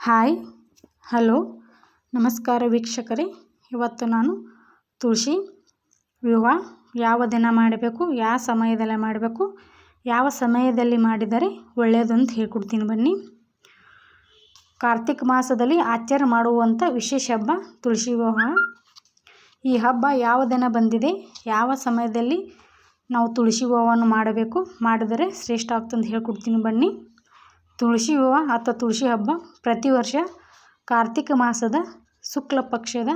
Hi, hello, ನಮಸ್ಕಾರ ವೀಕ್ಷಕರೇ. ಇವತ್ತು ನಾನು ತುಳಸಿ ವಿವಾಹ ಯಾವ ದಿನ ಮಾಡಬೇಕು, ಯಾವ ಸಮಯದಲ್ಲಿ ಮಾಡಬೇಕು, ಯಾವ ಸಮಯದಲ್ಲಿ ಮಾಡಿದರೆ ಒಳ್ಳೆಯದು ಅಂತ ಹೇಳ್ಕೊಡ್ತೀನಿ ಬನ್ನಿ. ಕಾರ್ತಿಕ್ ಮಾಸದಲ್ಲಿ ಆಚರಣೆ ಮಾಡುವಂಥ ವಿಶೇಷ ಹಬ್ಬ ತುಳಸಿ ವಿವಾಹ. ಈ ಹಬ್ಬ ಯಾವ ದಿನ ಬಂದಿದೆ, ಯಾವ ಸಮಯದಲ್ಲಿ ನಾವು ತುಳಸಿ ವಿವಾಹವನ್ನು ಮಾಡಬೇಕು, ಮಾಡಿದರೆ ಶ್ರೇಷ್ಠ ಆಗ್ತಂತ ಹೇಳ್ಕೊಡ್ತೀನಿ ಬನ್ನಿ. ತುಳಸಿ ವಿವಾಹ ಅಥವಾ ತುಳಸಿ ಹಬ್ಬ ಪ್ರತಿ ವರ್ಷ ಕಾರ್ತಿಕ ಮಾಸದ ಶುಕ್ಲ ಪಕ್ಷದ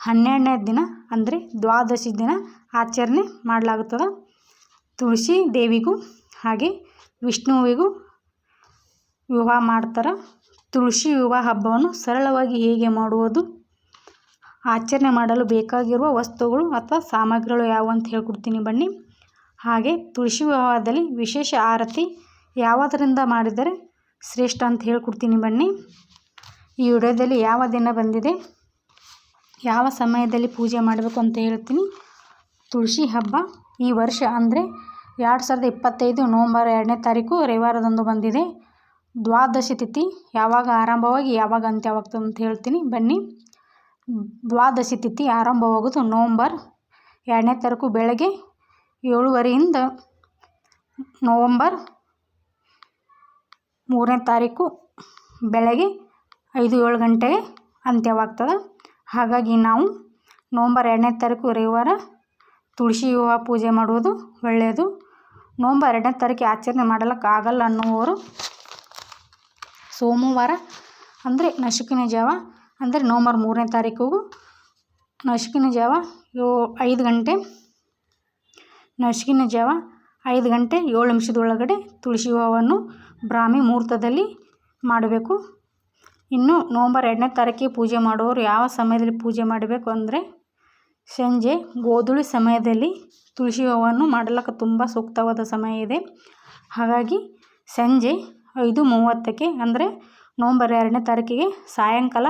ಹನ್ನೆರಡನೇ ದಿನ, ಅಂದರೆ ದ್ವಾದಶಿ ದಿನ ಆಚರಣೆ ಮಾಡಲಾಗುತ್ತದೆ. ತುಳಸಿ ದೇವಿಗೂ ಹಾಗೆ ವಿಷ್ಣುವಿಗೂ ವಿವಾಹ ಮಾಡ್ತಾರೆ. ತುಳಸಿ ವಿವಾಹ ಹಬ್ಬವನ್ನು ಸರಳವಾಗಿ ಹೇಗೆ ಮಾಡುವುದು? ಆಚರಣೆ ಮಾಡಲು ಬೇಕಾಗಿರುವ ವಸ್ತುಗಳು ಅಥವಾ ಸಾಮಗ್ರಿಗಳು ಯಾವುವು ಅಂತ ಹೇಳ್ಕೊಡ್ತೀನಿ ಬನ್ನಿ. ಹಾಗೆ ತುಳಸಿ ವಿವಾಹದಲ್ಲಿ ವಿಶೇಷ ಆರತಿ ಯಾವುದರಿಂದ ಮಾಡಿದರೆ ಶ್ರೇಷ್ಠ ಅಂತ ಹೇಳ್ಕೊಡ್ತೀನಿ ಬನ್ನಿ. ಈ ವಿಡಿಯೋದಲ್ಲಿ ಯಾವ ದಿನ ಬಂದಿದೆ, ಯಾವ ಸಮಯದಲ್ಲಿ ಪೂಜೆ ಮಾಡಬೇಕು ಅಂತ ಹೇಳ್ತೀನಿ. ತುಳಸಿ ಹಬ್ಬ ಈ ವರ್ಷ ಅಂದರೆ ಎರಡು ಸಾವಿರದ ಇಪ್ಪತ್ತೈದು ನವಂಬರ್ ಎರಡನೇ ತಾರೀಕು ರವಿವಾರದಂದು ಬಂದಿದೆ. ದ್ವಾದಶಿ ತಿಥಿ ಯಾವಾಗ ಆರಂಭವಾಗಿ ಯಾವಾಗ ಅಂತ್ಯವಾಗ್ತದೆ ಅಂತ ಹೇಳ್ತೀನಿ ಬನ್ನಿ. ದ್ವಾದಶಿ ತಿಥಿ ಆರಂಭವಾಗೋದು ನವಂಬರ್ ಎರಡನೇ ತಾರೀಕು ಬೆಳಗ್ಗೆ ಏಳುವರೆಯಿಂದ ನವಂಬರ್ ಮೂರನೇ ತಾರೀಕು ಬೆಳಗ್ಗೆ ಐದು ಏಳು ಗಂಟೆಗೆ ಅಂತ್ಯವಾಗ್ತದೆ. ಹಾಗಾಗಿ ನಾವು ನವಂಬರ್ ಎರಡನೇ ತಾರೀಕು ರವಿವಾರ ತುಳಸಿ ವಿವಾಹ ಪೂಜೆ ಮಾಡುವುದು ಒಳ್ಳೆಯದು. ನವಂಬರ್ ಎರಡನೇ ತಾರೀಕು ಆಚರಣೆ ಮಾಡಲಿಕ್ಕಾಗಲ್ಲ ಅನ್ನುವವರು ಸೋಮವಾರ ಅಂದರೆ ನಶುಕಿನ ಜಾವ ಅಂದರೆ ನವಂಬರ್ ಮೂರನೇ ತಾರೀಕಿಗೂ ನಸುಕಿನ ಜಾವ ಯೋ ಐದು ಗಂಟೆ ನಸುಕಿನ ಜಾವ ಐದು ಗಂಟೆ ಏಳು ನಿಮಿಷದೊಳಗಡೆ ತುಳಸಿ ವಿವಾಹವನ್ನು ಬ್ರಾಹ್ಮಿ ಮುಹೂರ್ತದಲ್ಲಿ ಮಾಡಬೇಕು. ಇನ್ನು ನವಂಬರ್ ಎರಡನೇ ತಾರೀಕಿಗೆ ಪೂಜೆ ಮಾಡುವವರು ಯಾವ ಸಮಯದಲ್ಲಿ ಪೂಜೆ ಮಾಡಬೇಕು ಅಂದರೆ ಸಂಜೆ ಗೋಧೂಳಿ ಸಮಯದಲ್ಲಿ ತುಳಸಿ ಹೂವನ್ನು ಮಾಡಲಿಕ್ಕೆ ತುಂಬ ಸೂಕ್ತವಾದ ಸಮಯ ಇದೆ. ಹಾಗಾಗಿ ಸಂಜೆ ಐದು ಮೂವತ್ತಕ್ಕೆ ಅಂದರೆ ನವಂಬರ್ ಎರಡನೇ ತಾರೀಕಿಗೆ ಸಾಯಂಕಾಲ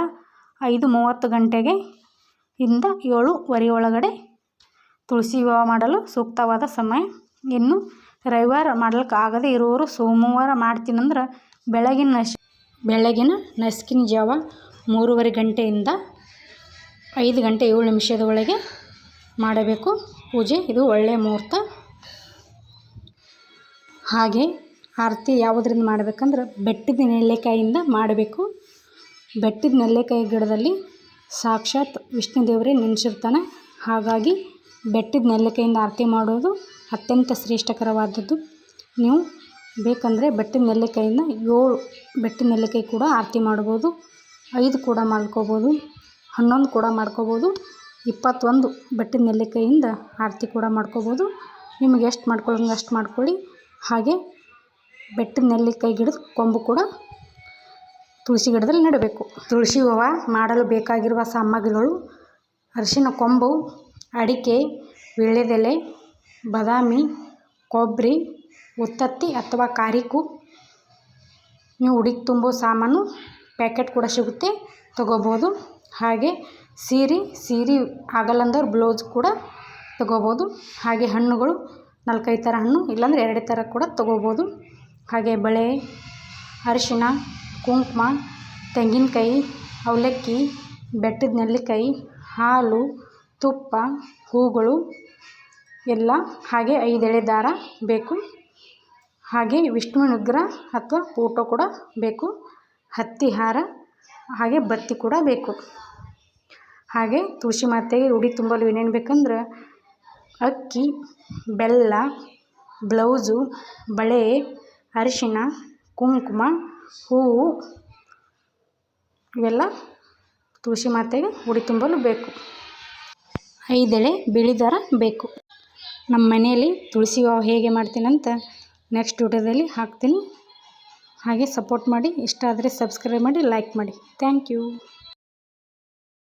ಐದು ಮೂವತ್ತು ಗಂಟೆಗೆ ಇಂದ ಏಳುವರೆ ಒಳಗಡೆ ತುಳಸಿ ವಿವಾಹ ಮಾಡಲು ಸೂಕ್ತವಾದ ಸಮಯ. ಇನ್ನು ರವಿವಾರ ಮಾಡ್ಲಿಕ್ಕೆ ಆಗದೇ ಇರೋರು ಸೋಮವಾರ ಮಾಡ್ತೀನಂದ್ರೆ ಬೆಳಗಿನ ನಶ್, ಬೆಳಗಿನ ನಸ್ಕಿನ ಜಾವ ಮೂರುವರೆ ಗಂಟೆಯಿಂದ ಐದು ಗಂಟೆ ಏಳು ನಿಮಿಷದ ಒಳಗೆ ಮಾಡಬೇಕು. ಪೂಜೆ ಇದು ಒಳ್ಳೆಯ ಮುಹೂರ್ತ. ಹಾಗೆ ಆರತಿ ಯಾವುದರಿಂದ ಮಾಡಬೇಕಂದ್ರೆ ಬೆಟ್ಟದ ನೆಲ್ಲೆಕಾಯಿಂದ ಮಾಡಬೇಕು. ಬೆಟ್ಟದ ನೆಲ್ಲೆಕಾಯಿ ಗಿಡದಲ್ಲಿ ಸಾಕ್ಷಾತ್ ವಿಷ್ಣು ದೇವರೇ ನೆನೆಸಿರ್ತಾನೆ. ಹಾಗಾಗಿ ಬೆಟ್ಟದ ನೆಲ್ಲಿಕಾಯಿಂದ ಆರತಿ ಮಾಡೋದು ಅತ್ಯಂತ ಶ್ರೇಷ್ಠಕರವಾದದ್ದು. ನೀವು ಬೇಕಂದರೆ ಬೆಟ್ಟದ ನೆಲ್ಲಿಕಾಯಿಂದ ಏಳು ಬೆಟ್ಟದ ನೆಲ್ಲಿಕಾಯಿ ಕೂಡ ಆರತಿ ಮಾಡ್ಬೋದು. ಐದು ಕೂಡ ಮಾಡ್ಕೋಬೋದು. ಹನ್ನೊಂದು ಕೂಡ ಮಾಡ್ಕೋಬೋದು. ಇಪ್ಪತ್ತೊಂದು ಬೆಟ್ಟದ ನೆಲ್ಲಿಕಾಯಿಂದ ಆರತಿ ಕೂಡ ಮಾಡ್ಕೋಬೋದು. ನಿಮಗೆ ಎಷ್ಟು ಮಾಡ್ಕೊಳ್ಳೋಂಗೆ ಅಷ್ಟು ಮಾಡ್ಕೊಳ್ಳಿ. ಹಾಗೆ ಬೆಟ್ಟದ ನೆಲ್ಲಿಕಾಯಿ ಗಿಡದ ಕೊಂಬು ಕೂಡ ತುಳಸಿ ಗಿಡದಲ್ಲಿ ನೆಡಬೇಕು. ತುಳಸಿ ಹೂವು ಮಾಡಲು ಬೇಕಾಗಿರುವ ಸಾಮಗ್ರಿಗಳು ಅರಿಶಿನ ಕೊಂಬು ಅಡಿಕೆ ವೀಳ್ಯದೆಲೆ ಬಾದಾಮಿ, ಕೊಬ್ಬರಿ, ಉತ್ತತ್ತಿ ಅಥವಾ ಕಾರಿಕು ನೀವು ಉಡಿಗೆ ತುಂಬೋ ಸಾಮಾನು ಪ್ಯಾಕೆಟ್ ಕೂಡ ಸಿಗುತ್ತೆ, ತಗೋಬೋದು. ಹಾಗೆ ಸೀರೆ ಸೀರೆ ಆಗಲ್ಲಂದವ್ರು ಬ್ಲೌಸ್ ಕೂಡ ತಗೋಬೋದು. ಹಾಗೆ ಹಣ್ಣುಗಳು, ನಾಲ್ಕೈದು ಥರ ಹಣ್ಣು, ಇಲ್ಲಾಂದ್ರೆ ಎರಡು ಥರ ಕೂಡ ತಗೋಬೋದು. ಹಾಗೆ ಬಳೆ ಅರಿಶಿನ ಕುಂಕುಮ, ತೆಂಗಿನಕಾಯಿ, ಅವಲಕ್ಕಿ, ಬೆಟ್ಟದ ನೆಲ್ಲಿಕಾಯಿ, ಹಾಲು ತುಪ್ಪ, ಹೂಗಳು ಎಲ್ಲ ಹಾಗೆ ಐದೆಳೆ ದಾರ ಬೇಕು. ಹಾಗೆ ವಿಷ್ಣು ವಿಗ್ರಹ ಅಥವಾ ಫೋಟೋ ಕೂಡ ಬೇಕು. ಹತ್ತಿ ಹಾರ ಹಾಗೆ ಬತ್ತಿ ಕೂಡ ಬೇಕು. ಹಾಗೆ ತುಳಸಿ ಮಾತೆಗೆ ಉಡಿ ತುಂಬಲು ಏನೇನು ಬೇಕಂದ್ರೆ ಅಕ್ಕಿ, ಬೆಲ್ಲ, ಬ್ಲೌಸು, ಬಳೆ ಅರಿಶಿನ ಕುಂಕುಮ, ಹೂವು ಇವೆಲ್ಲ ತುಳಸಿ ಮಾತೆಗೆ ಉಡಿ ತುಂಬಲು ಬೇಕು. ಐದೆಳೆ ಬಿಳಿ ದಾರ ಬೇಕು. ನಮ್ಮ ಮನೆಯಲ್ಲಿ ತುಳಸಿ ಹಾವು ಹೇಗೆ ಮಾಡ್ತೀನಂತ ನೆಕ್ಸ್ಟ್ ವಿಡಿಯೋದಲ್ಲಿ ಹಾಕ್ತೀನಿ. ಹಾಗೆ ಸಪೋರ್ಟ್ ಮಾಡಿ. ಇಷ್ಟ ಆದರೆ ಸಬ್ಸ್ಕ್ರೈಬ್ ಮಾಡಿ ಲೈಕ್ ಮಾಡಿ. Thank you